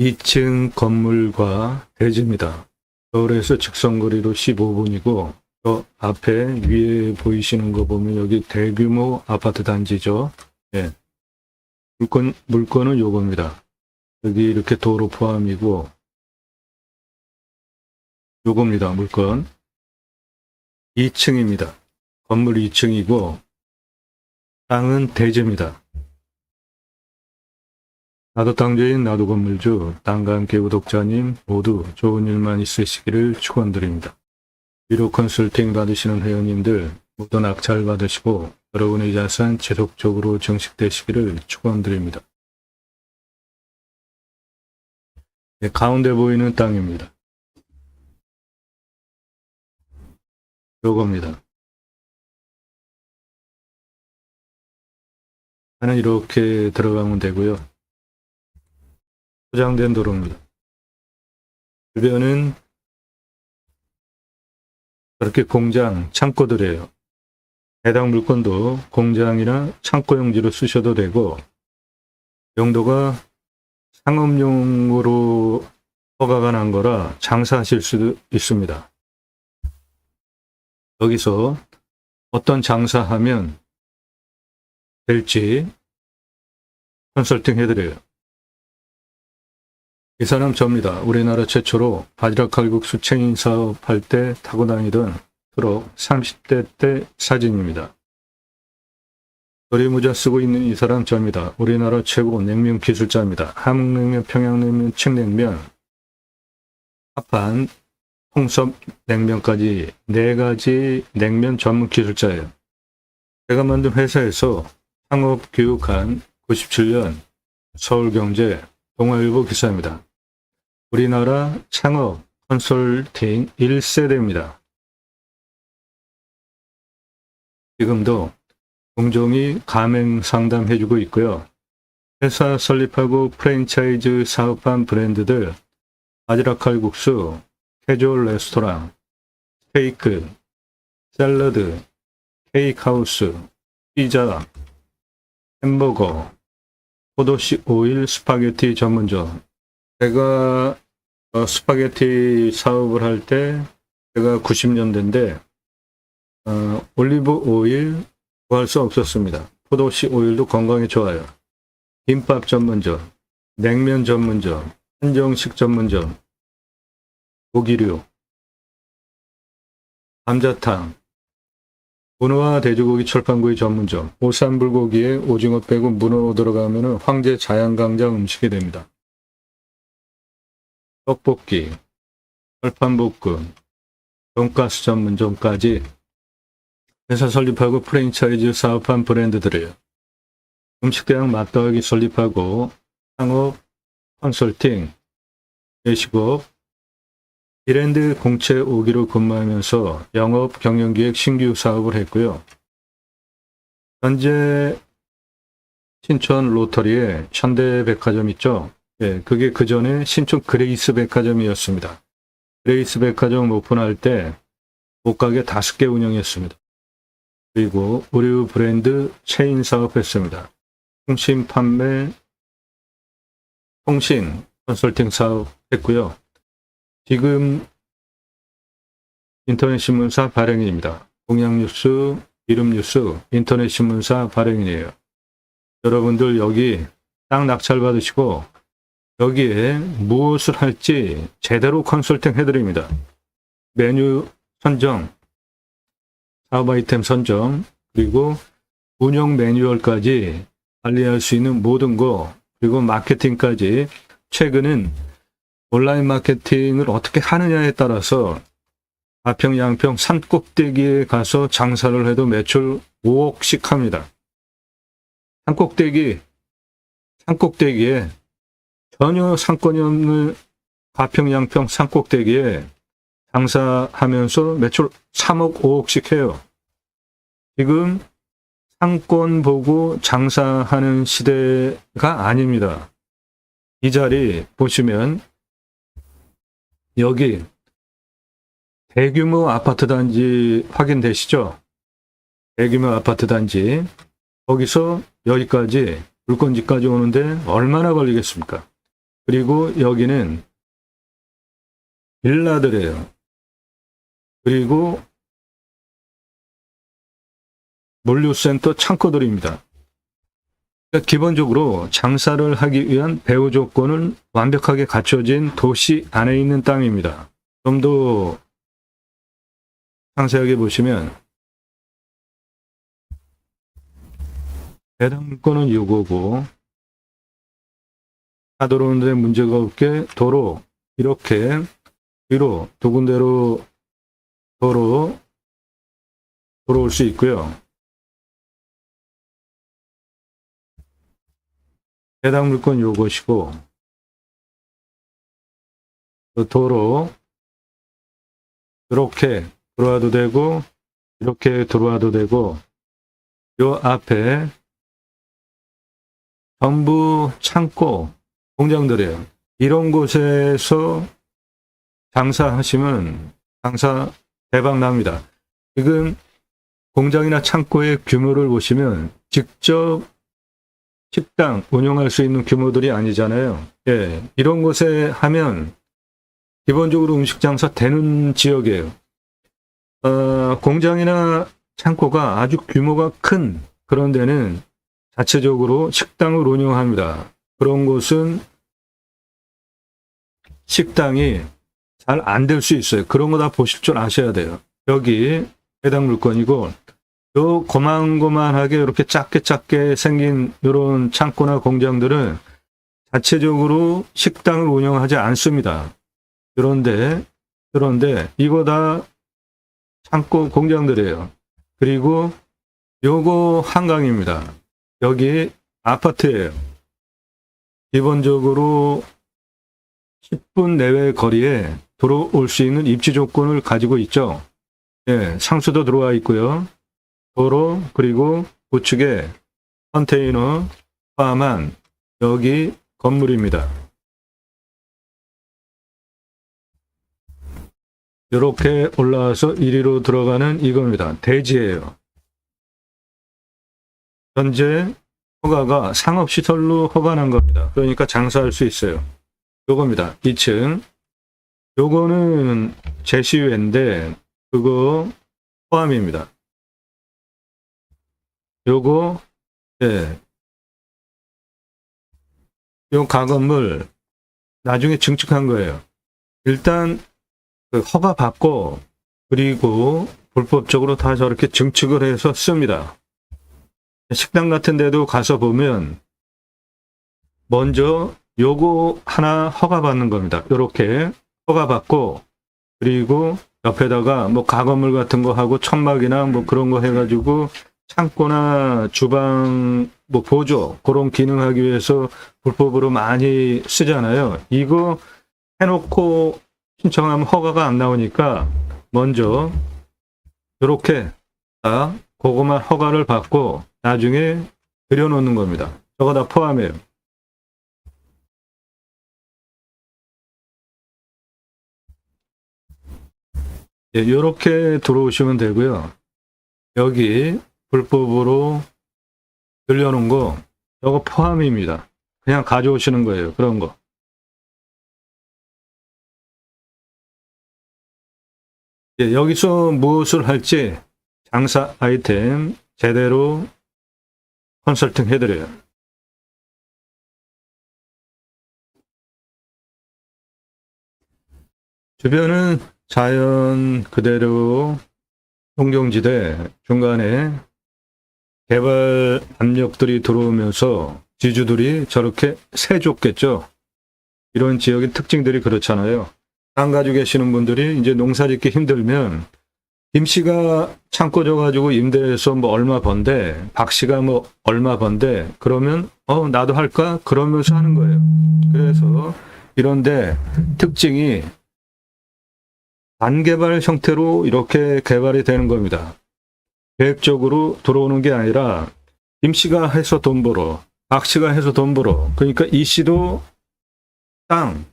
2층 건물과 대지입니다. 서울에서 직선거리로 15분이고 저 앞에 위에 보이시는 거 보면 여기 대규모 아파트 단지죠. 예. 물건 물건은 요겁니다. 여기 이렇게 도로 포함이고 요겁니다. 물건 2층입니다. 건물 2층이고 땅은 대지입니다. 나도 땅주인 나도 건물주 땅과 함께 구독자님 모두 좋은 일만 있으시기를 축원드립니다. 위로 컨설팅 받으시는 회원님들 모두 낙찰 받으시고 여러분의 자산 지속적으로 증식되시기를 축원드립니다. 네, 가운데 보이는 땅입니다. 요겁니다. 하나 이렇게 들어가면 되고요. 포장된 도로입니다. 주변은 저렇게 공장, 창고들이에요. 해당 물건도 공장이나 창고 용지로 쓰셔도 되고 용도가 상업용으로 허가가 난 거라 장사하실 수도 있습니다. 여기서 어떤 장사하면 될지 컨설팅 해드려요. 이 사람 접니다. 우리나라 최초로 바지락 칼국수 체인 사업할 때 타고 다니던 트럭 30대 때 사진입니다. 거리모자 쓰고 있는 이 사람 접니다. 우리나라 최고 냉면 기술자입니다. 함흥냉면, 평양냉면, 칡냉면, 합한 홍섭 냉면까지 네 가지 냉면 전문 기술자예요. 제가 만든 회사에서 창업 교육한 97년 서울경제 동아일보 기사입니다. 우리나라 창업 컨설팅 1세대입니다. 지금도 공정이 가맹 상담해주고 있고요. 회사 설립하고 프랜차이즈 사업한 브랜드들 바지락 칼국수, 캐주얼 레스토랑, 스테이크, 샐러드, 케이크하우스, 피자, 햄버거, 포도씨 오일 스파게티 전문점. 제가 어, 스파게티 사업을 할 때 제가 90년대인데 어, 올리브 오일 구할 수 없었습니다. 포도씨 오일도 건강에 좋아요. 김밥 전문점, 냉면 전문점, 한정식 전문점, 고기류, 감자탕, 문어와 돼지고기 철판구이 전문점, 오삼불고기에 오징어 빼고 문어 들어가면 황제 자양강장 음식이 됩니다. 떡볶이, 철판볶음, 돈가스 전문점까지 회사 설립하고 프랜차이즈 사업한 브랜드들이에요. 음식대학 맞다하기 설립하고 창업, 컨설팅, 예식업, 브랜드 공채 5기로 근무하면서 영업 경영기획 신규 사업을 했고요. 현재 신촌 로터리에 현대백화점 있죠? 예, 그게 그 전에 신촌 그레이스 백화점이었습니다. 그레이스 백화점 오픈할 때 옷가게 다섯 개 운영했습니다. 그리고 의류 브랜드 체인 사업했습니다. 통신 판매, 통신 컨설팅 사업했고요. 지금 인터넷 신문사 발행인입니다. 공양뉴스, 이름뉴스, 인터넷 신문사 발행인이에요. 여러분들 여기 땅 낙찰 받으시고 여기에 무엇을 할지 제대로 컨설팅 해드립니다. 메뉴 선정, 사업 아이템 선정, 그리고 운영 매뉴얼까지 관리할 수 있는 모든 거, 그리고 마케팅까지 최근은 온라인 마케팅을 어떻게 하느냐에 따라서 가평, 양평, 산 꼭대기에 가서 장사를 해도 매출 5억씩 합니다. 산 꼭대기, 산 꼭대기에 전혀 상권이 없는 가평, 양평, 산 꼭대기에 장사하면서 매출 3억, 5억씩 해요. 지금 상권 보고 장사하는 시대가 아닙니다. 이 자리 보시면 여기 대규모 아파트 단지 확인되시죠? 대규모 아파트 단지 거기서 여기까지 물건지까지 오는데 얼마나 걸리겠습니까? 그리고 여기는 빌라들이에요. 그리고 물류센터 창고들입니다. 그러니까 기본적으로 장사를 하기 위한 배후 조건은 완벽하게 갖춰진 도시 안에 있는 땅입니다. 좀 더 상세하게 보시면 이거고 차 들어오는데 문제가 없게 도로 이렇게 위로 두 군데로 도로 들어올 수 있고요. 해당 물건 요것이고 그 도로 이렇게 들어와도 되고 이렇게 들어와도 되고 요 앞에 전부 창고 공장들이에요. 이런 곳에서 장사하시면 장사 대박 납니다. 지금 공장이나 창고의 규모를 보시면 직접 식당 운영할 수 있는 규모들이 아니잖아요. 예, 이런 곳에 하면 기본적으로 음식 장사 되는 지역이에요. 어, 공장이나 창고가 아주 규모가 큰 그런 데는 자체적으로 식당을 운영합니다. 그런 곳은 식당이 잘 안 될 수 있어요. 그런 거 다 보실 줄 아셔야 돼요. 여기 해당 물건이고 요 고만고만하게 이렇게 작게 작게 생긴 이런 창고나 공장들은 자체적으로 식당을 운영하지 않습니다. 그런데 그런데 이거 다 창고 공장들이에요. 그리고 요거 한강입니다. 여기 아파트예요. 기본적으로 10분 내외 거리에 들어올 수 있는 입지 조건을 가지고 있죠. 예, 상수도 들어와 있고요. 도로 그리고 우측에 컨테이너 포함한 여기 건물입니다. 이렇게 올라와서 이리로 들어가는 이겁니다. 대지예요. 현재 허가가 상업시설로 허가난 겁니다. 그러니까 장사할 수 있어요. 요겁니다. 2층. 요거는 제시외인데 그거 포함입니다. 요거 예. 요 가건물 나중에 증축한 거예요. 일단 그 허가 받고 그리고 불법적으로 다 저렇게 증축을 해서 씁니다. 식당 같은 데도 가서 보면 먼저 요거 하나 허가 받는 겁니다. 요렇게 허가 받고 그리고 옆에다가 뭐 가건물 같은 거 하고 천막이나 뭐 그런 거 해가지고 창고나 주방 뭐 보조 그런 기능하기 위해서 불법으로 많이 쓰잖아요. 이거 해놓고 신청하면 허가가 안 나오니까 먼저 이렇게 딱 그거만 허가를 받고 나중에 들여놓는 겁니다. 저거 다 포함해요. 이렇게 들어오시면 되고요. 여기 불법으로 들려놓은 거 이거 포함입니다. 그냥 가져오시는 거예요. 그런 거. 예, 여기서 무엇을 할지 장사 아이템 제대로 컨설팅 해드려요. 주변은 자연 그대로 농경지대 중간에 개발 압력들이 들어오면서 지주들이 저렇게 세줬겠죠. 이런 지역의 특징들이 그렇잖아요. 땅 가지고 계시는 분들이 이제 농사 짓기 힘들면 김 씨가 창고 줘가지고 임대해서 뭐 얼마 번데 박 씨가 뭐 얼마 번데 그러면 어 나도 할까 그러면서 하는 거예요. 그래서 이런데 특징이 반개발 형태로 이렇게 개발이 되는 겁니다. 계획적으로 들어오는 게 아니라 김 씨가 해서 돈 벌어, 박 씨가 해서 돈 벌어. 그러니까 이 씨도 땅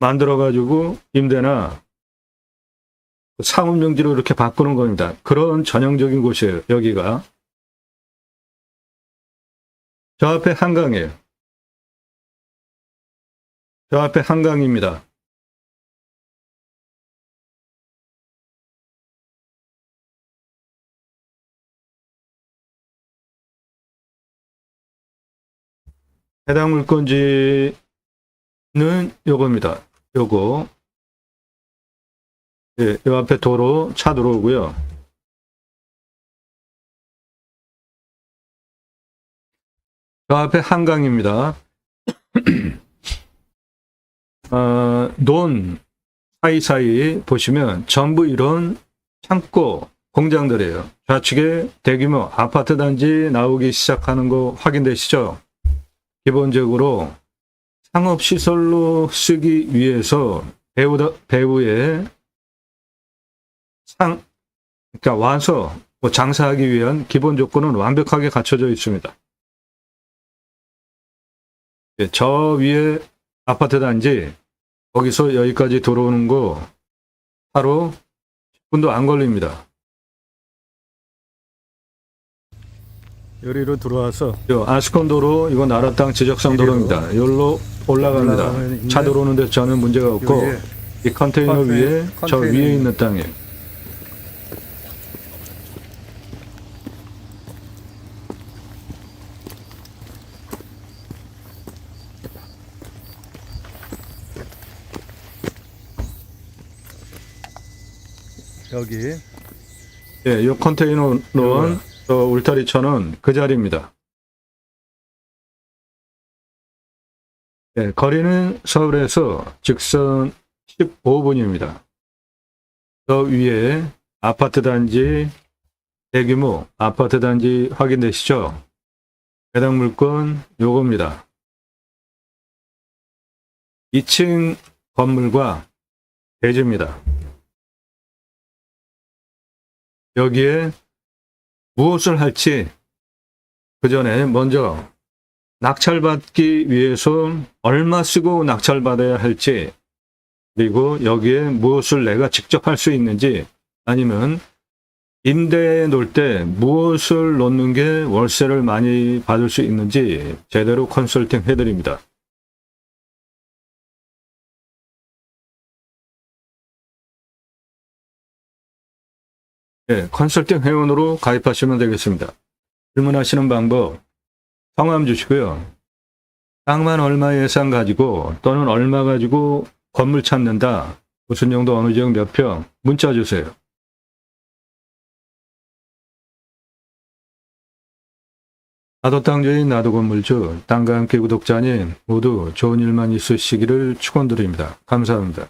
만들어 가지고 임대나 상업용지로 이렇게 바꾸는 겁니다. 그런 전형적인 곳이에요. 여기가 저 앞에 한강이에요. 저 앞에 한강입니다. 해당 물건지는 요겁니다. 요거. 예, 요 앞에 도로 차 들어오고요. 저 앞에 한강입니다. 어, 논 사이사이 보시면 전부 이런 창고 공장들이에요. 좌측에 대규모 아파트 단지 나오기 시작하는 거 확인되시죠? 기본적으로 상업시설로 쓰기 위해서 배우, 배우의 상, 그러니까 와서 뭐 장사하기 위한 기본 조건은 완벽하게 갖춰져 있습니다. 예, 저 위에 아파트 단지 거기서 여기까지 들어오는 거 하루 10분도 안 걸립니다. 여기로 들어와서 요 아스콘도로 이거 나라 땅 지적성 도로입니다. 여기로 올라갑니다. 올라가면 차 있네. 들어오는 데 저는 문제가 없고 여기에 이 컨테이너 컨테이- 위에 저 컨테이너 위에 있는 땅이에요. 여기 예, 이 컨테이너 놓은 저 울타리 천은 그 자리입니다. 예, 거리는 서울에서 직선 15분입니다. 저 위에 아파트 단지, 대규모 아파트 단지 확인되시죠? 해당 물건 요겁니다. 2층 건물과 대지입니다. 여기에 무엇을 할지 그 전에 먼저 낙찰받기 위해서 얼마 쓰고 낙찰받아야 할지 그리고 여기에 무엇을 내가 직접 할 수 있는지 아니면 임대에 놓을 때 무엇을 놓는 게 월세를 많이 받을 수 있는지 제대로 컨설팅 해드립니다. 네, 컨설팅 회원으로 가입하시면 되겠습니다. 질문하시는 방법, 성함 주시고요. 땅만 얼마 예산 가지고 또는 얼마 가지고 건물 찾는다. 무슨 정도 어느 지역 몇 평 문자 주세요. 나도 땅주인 나도 건물주 땅과 함께 구독자님 모두 좋은 일만 있으시기를 축원드립니다. 감사합니다.